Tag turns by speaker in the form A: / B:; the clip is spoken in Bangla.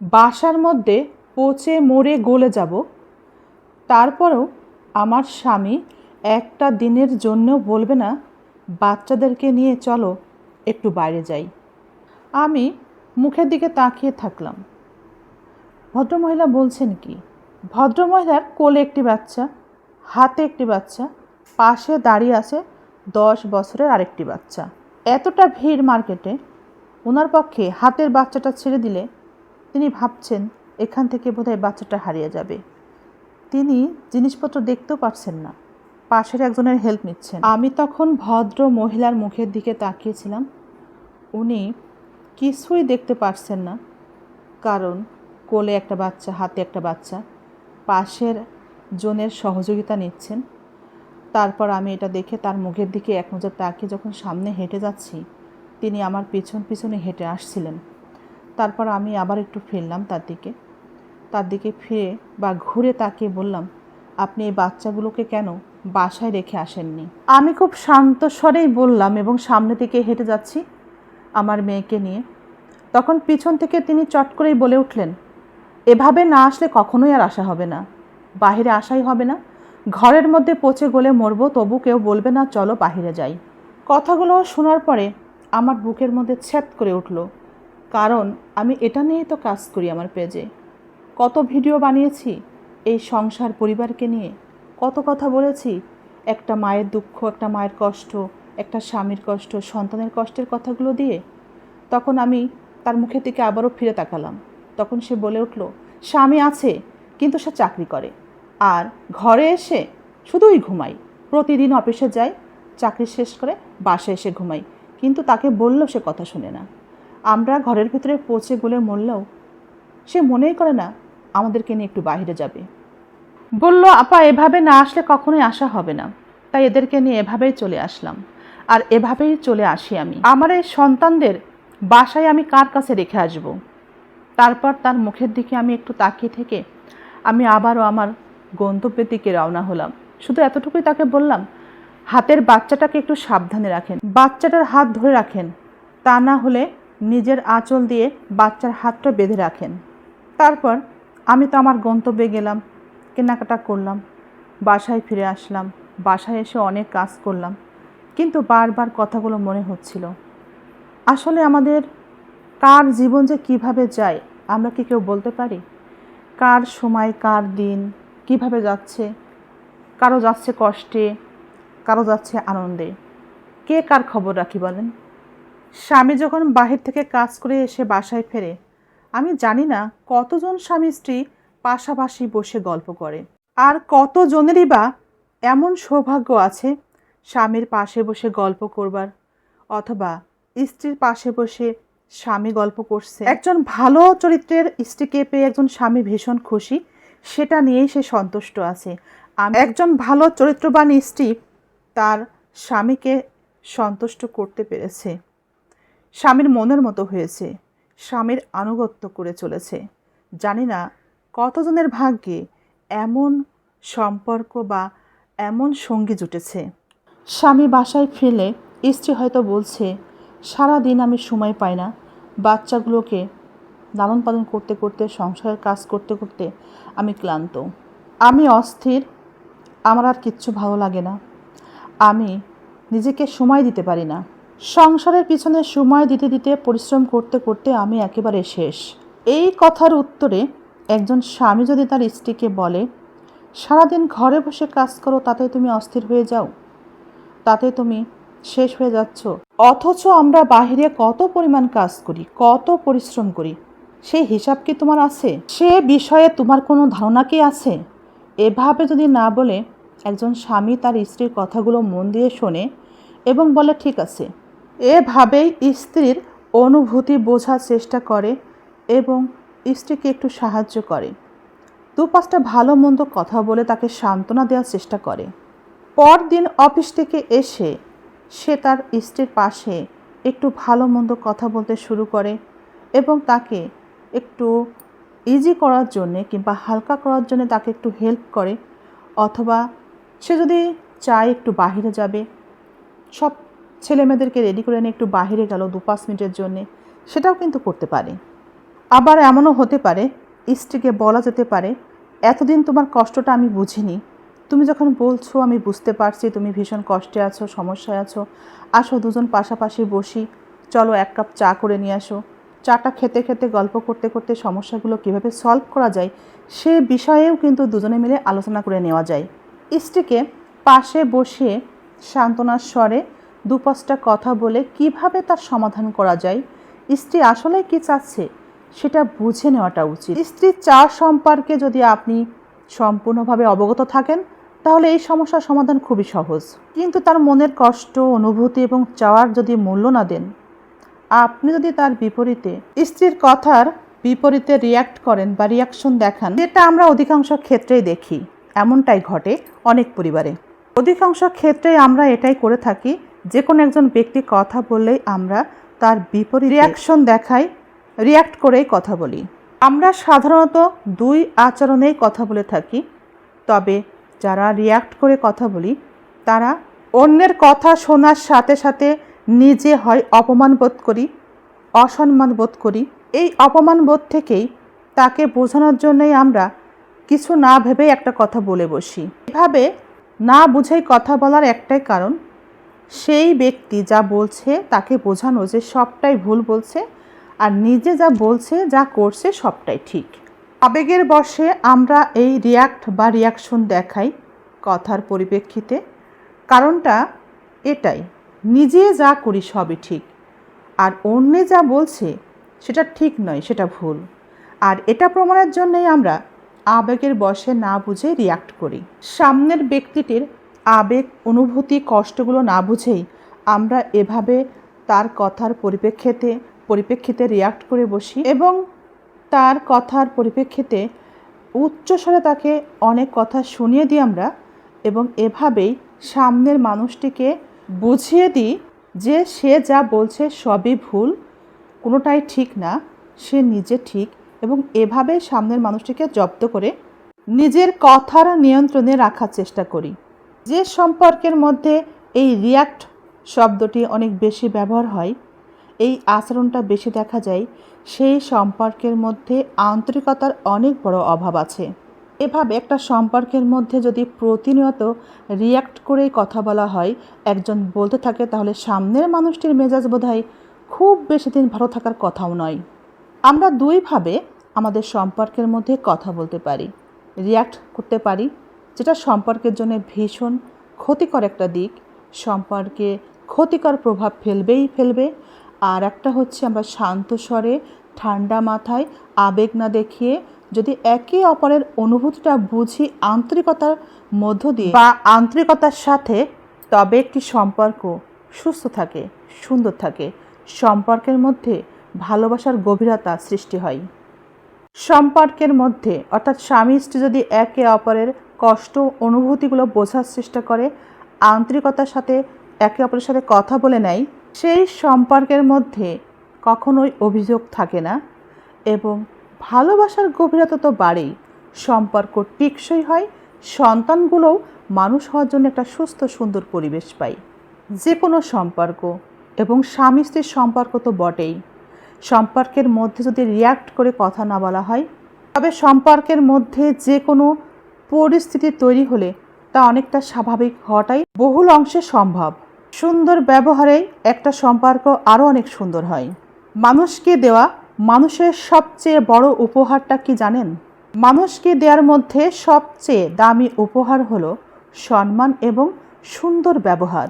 A: বাসার মধ্যে পচে মরে গলে যাব। তারপরেও আমার স্বামী একটা দিনের জন্য বলবে না, বাচ্চাদেরকে নিয়ে চলো, একটু বাইরে যাই। আমি মুখের দিকে তাকিয়ে থাকলাম। ভদ্রমহিলা বলছেন কি, ভদ্রমহিলার কোলে একটি বাচ্চা, হাতে একটি বাচ্চা, পাশে দাঁড়িয়ে আছে দশ বছরের আরেকটি বাচ্চা। এতটা ভিড় মার্কেটে, ওনার পক্ষে হাতের বাচ্চাটা ছেড়ে দিলে তিনি ভাবছেন এখান থেকে বোধহয় বাচ্চাটা হারিয়ে যাবে। তিনি জিনিসপত্র দেখতেও পারছেন না। পাশের একজনের হেল্প নিচ্ছেন। আমি তখন ভদ্র মহিলার মুখের দিকে তাকিয়েছিলাম। উনি কিছুই দেখতে পারছেন না। কারণ কোলে একটা বাচ্চা, হাতে একটা বাচ্চা। পাশের জনের সহযোগিতা নিচ্ছেন। তারপর আমি এটা দেখে তার মুখের দিকে এক নজর তাকিয়ে যখন সামনে হেঁটে যাচ্ছি, তিনি আমার পিছন পিছনে হেঁটে আসছিলেন। তারপর আমি আবার একটু ফিরলাম তার দিকে। তার দিকে ফিরে বা ঘুরে তাকিয়ে বললাম, আপনি এই বাচ্চাগুলোকে কেন বাসায় রেখে আসেননি? আমি খুব শান্ত স্বরেই বললাম এবং সামনে থেকে হেঁটে যাচ্ছি আমার মেয়েকে নিয়ে। তখন পিছন থেকে তিনি চট করেই বলে উঠলেন, এভাবে না আসলে কখনোই আর আসা হবে না। বাহিরে আসাই হবে না। ঘরের মধ্যে পচে গলে মরব, তবু কেউ বলবে না, চলো বাহিরে যাই। কথাগুলো শোনার পরে আমার বুকের মধ্যে ছ্যাদ করে উঠল। কারণ আমি এটা নিয়েই তো কাজ করি আমার পেজে। কত ভিডিও বানিয়েছি, এই সংসার পরিবারকে নিয়ে। কত কথা বলেছি, একটা মায়ের দুঃখ, একটা মায়ের কষ্ট, একটা স্বামীর কষ্ট, সন্তানের কষ্টের কথাগুলো দিয়ে। তখন আমি তার মুখের দিকে আবারও ফিরে তাকালাম। তখন সে বলে উঠল, স্বামী আছে, কিন্তু সে চাকরি করে। আর ঘরে এসে শুধুই ঘুমাই। প্রতিদিন অফিসে যায় চাকরি শেষ করে বাসায় এসে ঘুমাই। কিন্তু তাকে বললেও সে কথা শুনে না। আমরা ঘরের ভিতরে পচে গলে মরলেও সে মনেই করে না আমাদেরকে নিয়ে একটু বাইরে যাবে। বলল, আপা, এভাবে না আসলে কখনোই আসা হবে না। তাই এদেরকে নিয়ে এভাবেই চলে আসলাম। আর এভাবেই চলে আসি আমি। আমার এই সন্তানদের বাসায় আমি কার কাছে রেখে আসব? তারপর তার মুখের দিকে আমি একটু তাকিয়ে থেকে আমি আবারও আমার গন্তব্যের দিকে রওনা হলাম। শুধু এতটুকুই তাকে বললাম, হাতের বাচ্চাটাকে একটু সাবধানে রাখেন। বাচ্চাটার হাত ধরে রাখেন। তা না হলে নিজের আঁচল দিয়ে বাচ্চার হাতটা বেঁধে রাখেন। তারপর আমি তো আমার গন্তব্যে গেলাম, কেনাকাটা করলাম, বাসায় ফিরে আসলাম, বাসায় এসে অনেক কাজ করলাম, কিন্তু বারবার কথাগুলো মনে হচ্ছিল। আসলে আমাদের কার জীবন যে কীভাবে যায়, আমরা কি কেউ বলতে পারি? কার সময়, কার দিন, কীভাবে যাচ্ছে? কারও যাচ্ছে কষ্টে, কারও যাচ্ছে আনন্দে। কে কার খবর রাখি বলেন? স্বামী যখন বাহির থেকে কাজ করে এসে বাসায় ফেরে, আমি জানি না কতজন স্বামী স্ত্রী পাশাপাশি বসে গল্প করে। আর কতজনেরই বা এমন সৌভাগ্য আছে স্বামীর পাশে বসে গল্প করবার, অথবা স্ত্রীর পাশে বসে স্বামী গল্প করছে। একজন ভালো চরিত্রের স্ত্রীকে পেয়ে একজন স্বামী ভীষণ খুশি, সেটা নিয়েই সে সন্তুষ্ট আছে। একজন ভালো চরিত্রবান স্ত্রী তার স্বামীকে সন্তুষ্ট করতে পেরেছে। স্বামীর মনের মতো হয়েছে, স্বামীর আনুগত্য করে চলেছে। জানি না কতজনের ভাগ্যে এমন সম্পর্ক বা এমন সঙ্গী জুটেছে। স্বামী বাসায় ফিরলে স্ত্রী হয়তো বলছে সারা দিন আমি সময় পাই না। বাচ্চাগুলোকে লালন পালন করতে করতে, সংসারের কাজ করতে করতে আমি ক্লান্ত। আমি অস্থির, আমার আর কিচ্ছু ভালো লাগে না। আমি নিজেকে সময় দিতে পারি না। সংসারের পিছনে সময় দিতে দিতে পরিশ্রম করতে করতে আমি একেবারে শেষ। এই কথার উত্তরে একজন স্বামী যদি তার স্ত্রীকে বলে, সারাদিন ঘরে বসে কাজ করো তাতে তুমি অস্থির হয়ে যাও তাতে তুমি শেষ হয়ে যাচ্ছ। অথচ আমরা বাহিরে কত পরিমাণ কাজ করি, কত পরিশ্রম করি সেই হিসাব কি তোমার আছে? সে বিষয়ে তোমার কোনো ধারণা কি আছে? এভাবে যদি না বলে, একজন স্বামী তার স্ত্রীর কথাগুলো মন দিয়ে শোনে এবং বলে, ঠিক আছে এভাবেই স্ত্রীর অনুভূতি বোঝার চেষ্টা করে এবং স্ত্রীকে একটু সাহায্য করে। দু পাঁচটা ভালো মন্দ কথা বলে তাকে সান্ত্বনা দেওয়ার চেষ্টা করে। পরদিন অফিস থেকে এসে সে তার স্ত্রীর পাশে একটু ভালো মন্দ কথা বলতে শুরু করে এবং তাকে একটু ইজি করার জন্যে কিংবা হালকা করার জন্য তাকে একটু হেল্প করে। অথবা সে যদি চায় একটু বাহিরে যাবে। সব ছেলে মেয়েদেরকে রেডি করে নিয়ে একটু বাহিরে গেল দু পাঁচ মিনিটের জন্যে, সেটাও কিন্তু করতে পারে। আবার এমনও হতে পারে, স্ত্রীকে বলা যেতে পারে, এতদিন তোমার কষ্টটা আমি বুঝিনি। তুমি যখন বলছো আমি বুঝতে পারছি, তুমি ভীষণ কষ্টে আছো, সমস্যায় আছো, আসো দুজন পাশাপাশি বসি, চলো এক কাপ চা করে নিয়ে আসো। চাটা খেতে খেতে, গল্প করতে করতে সমস্যাগুলো কীভাবে সলভ করা যায়, সে বিষয়েও কিন্তু দুজনে মিলে আলোচনা করে নেওয়া যায়। স্ত্রীকে পাশে বসিয়ে সান্ত্বনার স্বরে দুপাঁচটা কথা বলে কীভাবে তার সমাধান করা যায়? স্ত্রী আসলে কি চাচ্ছে? সেটা বুঝে নেওয়াটা উচিত। স্ত্রীর চা সম্পর্কে যদি আপনি সম্পূর্ণভাবে অবগত থাকেন, তাহলে এই সমস্যার সমাধান খুবই সহজ। কিন্তু তার মনের কষ্ট, অনুভূতি এবং চাওয়ার যদি মূল্য না দেন, আপনি যদি তার বিপরীতে স্ত্রীর কথার বিপরীতে রিয়াক্ট করেন বা রিয়াকশন দেখান যেটা আমরা অধিকাংশ ক্ষেত্রেই দেখি। এমনটাই ঘটে অনেক পরিবারে। অধিকাংশ ক্ষেত্রে আমরা এটাই করে থাকি যে কোনো একজন ব্যক্তি কথা বললেই আমরা তার বিপরীত রিয়াকশন দেখাই রিয়াক্ট করেই কথা বলি। আমরা সাধারণত দুই আচরণেই কথা বলে থাকি, তবে যারা রিয়াক্ট করে কথা বলি, তারা অন্যের কথা শোনার সাথে সাথে নিজে হয় অপমান বোধ করি, অসম্মান বোধ করি। এই অপমান বোধ থেকেই তাকে বোঝানোর জন্যই আমরা কিছু না ভেবেই একটা কথা বলে বসি। এভাবে না বুঝেই কথা বলার একটাই কারণ সেই ব্যক্তি যা বলছে তাকে বোঝানো যে সবটাই ভুল বলছে আর নিজে যা বলছে, যা করছে সবটাই ঠিক। আবেগের বশে আমরা এই রিয়াক্ট বা রিয়াকশন দেখাই কথার পরিপ্রেক্ষিতে। কারণটা এটাই, নিজে যা করি সবই ঠিক আর অন্যে যা বলছে সেটা ঠিক নয়, সেটা ভুল। আর এটা প্রমাণের জন্যই আমরা আবেগের বশে না বুঝে রিয়াক্ট করি। সামনের ব্যক্তিটির আবেগ, অনুভূতি, কষ্টগুলো না বুঝেই আমরা এভাবে তার কথার পরিপ্রেক্ষিতে পরিপ্রেক্ষিতে রিয়াক্ট করে বসি এবং তার কথার পরিপ্রেক্ষিতে উচ্চস্বরে তাকে অনেক কথা শুনিয়ে দিই আমরা এবং এভাবেই সামনের মানুষটিকে বুঝিয়ে দিই যে সে যা বলছে সবই ভুল, কোনোটাই ঠিক না, সে নিজে ঠিক এবং এভাবে সামনের মানুষটিকে জব্দ করে নিজের কথার নিয়ন্ত্রণে রাখার চেষ্টা করি। যে সম্পর্কের মধ্যে এই রিয়াক্ট শব্দটি অনেক বেশি ব্যবহার হয়, এই আচরণটা বেশি দেখা যায়, সেই সম্পর্কের মধ্যে আন্তরিকতার অনেক বড় অভাব আছে। এভাবে একটা সম্পর্কের মধ্যে যদি প্রতিনিয়ত রিয়াক্ট করেই কথা বলা হয়, একজন বলতে থাকে, তাহলে সামনের মানুষটির মেজাজ বোধহয় খুব বেশি দিন ভালো থাকার কথাও নয়। আমরা দুইভাবে আমাদের সম্পর্কের মধ্যে কথা বলতে পারি, রিয়াক্ট করতে পারি যেটা সম্পর্কের জন্য ভীষণ ক্ষতিকর একটা দিক। সম্পর্কে ক্ষতিকর প্রভাব ফেলবেই ফেলবে। আর একটা হচ্ছে আমরা শান্ত স্বরে, ঠান্ডা মাথায় আবেগ না দেখিয়ে যদি একে অপরের অনুভূতিটা বুঝি আন্তরিকতার মধ্য দিয়ে বা আন্তরিকতার সাথে, তবে একটি সম্পর্ক সুস্থ থাকে, সুন্দর থাকে। সম্পর্কের মধ্যে ভালোবাসার গভীরতা সৃষ্টি হয়। সম্পর্কের মধ্যে, অর্থাৎ স্বামী স্ত্রী যদি একে অপরের কষ্ট অনুভূতিগুলো বোঝার চেষ্টা করে, আন্তরিকতার সাথে একে অপরের সাথে কথা বলে নেয়, সেই সম্পর্কের মধ্যে কখনোই অভিযোগ থাকে না এবং ভালোবাসার গভীরতা তো বাড়েই। সম্পর্ক টিকসই হয়, সন্তানগুলোও মানুষ হওয়ার জন্য একটা সুস্থ, সুন্দর পরিবেশ পায়। যে কোনো সম্পর্ক এবং স্বামী স্ত্রীর সম্পর্ক তো বটেই। সম্পর্কের মধ্যে যদি রিয়াক্ট করে কথা না বলা হয়, তবে সম্পর্কের মধ্যে যে কোনো পরিস্থিতি তৈরি হলে তা অনেকটা স্বাভাবিক হওয়াটাই বহুল অংশে সম্ভব। সুন্দর ব্যবহারেই একটা সম্পর্ক আরও অনেক সুন্দর হয়। মানুষকে দেওয়া মানুষের সবচেয়ে বড় উপহারটা কি জানেন? মানুষকে দেওয়ার মধ্যে সবচেয়ে দামি উপহার হলো সম্মান এবং সুন্দর ব্যবহার।